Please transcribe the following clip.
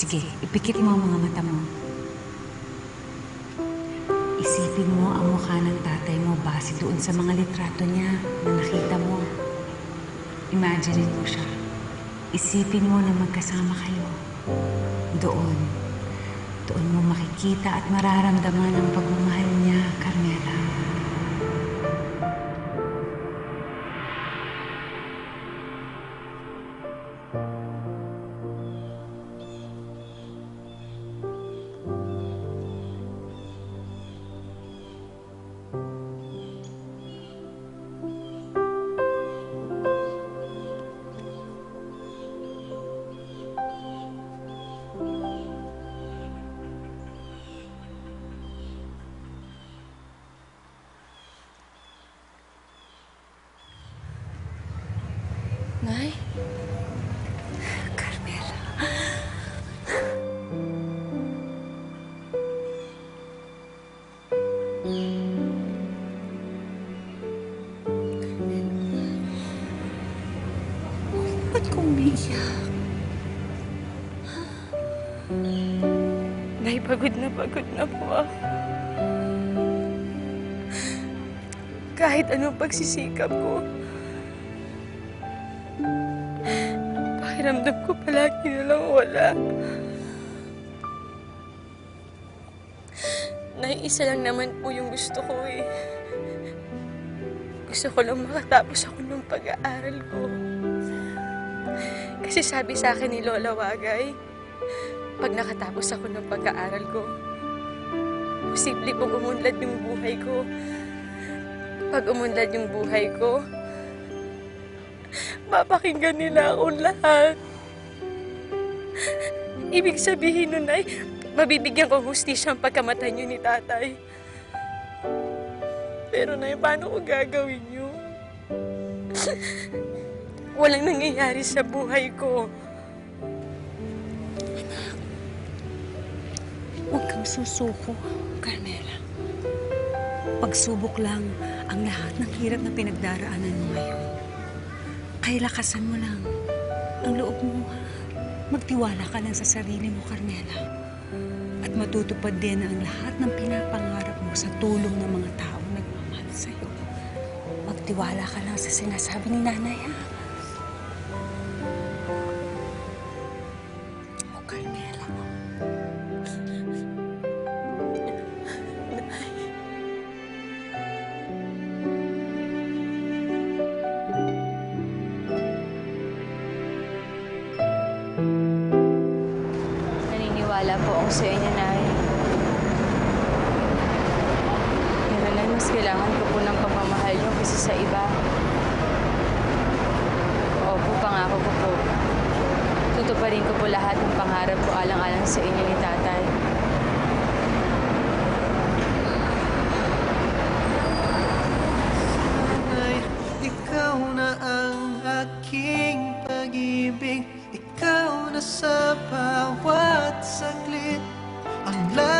Sige, ipikit mo ang mga mata mo. Isipin mo ang mukha ng tatay mo base doon sa mga litrato niya na nakita mo. Imagine mo siya. Isipin mo na magkasama kayo. Doon. Doon mo makikita at mararamdaman ang pagmamahal niya, Carmela. Nay? Carmela. Ba't ka umiiyak? Nay, pagod na pagod na po ako. Kahit anong pagsisikap ko, pakiramdam ko palagi na lang wala. Nay, isa lang naman po yung gusto ko eh. Gusto ko lang makatapos ako ng pag-aaral ko. Kasi sabi sa akin ni Lola Wagay, pag nakatapos ako ng pag-aaral ko, posible pong umunlad yung buhay ko. Pag umunlad yung buhay ko, mapakinggan nila akong lahat. Ibig sabihin nun ay, mabibigyan ko hustisya ang pagkamatay niyo ni tatay. Pero na paano ko gagawin yun? Walang nangyayari sa buhay ko. Huwag kang susuko, Carmela. Pagsubok lang ang lahat ng hirap na pinagdaraanan mo ngayon. Kaya lakasan mo lang ang loob mo. ha? Magtiwala ka lang sa sarili mo, Carmela. At matutupad din ang lahat ng pinapangarap mo sa tulong ng mga taong nagmamahal sa'yo. Magtiwala ka lang sa sinasabi ni nanay, ha? Po ako sa inyo, Nay. Pero, Nay, mas kailangan ko po ng pagmamahal niyo kaysa sa iba. Opo, pangako ko po. Tutuparin ko po lahat ng pangarap ko alang-alang sa inyo ni Tatay. ay ikaw na ang aking sa bawat saglit. Ang lahat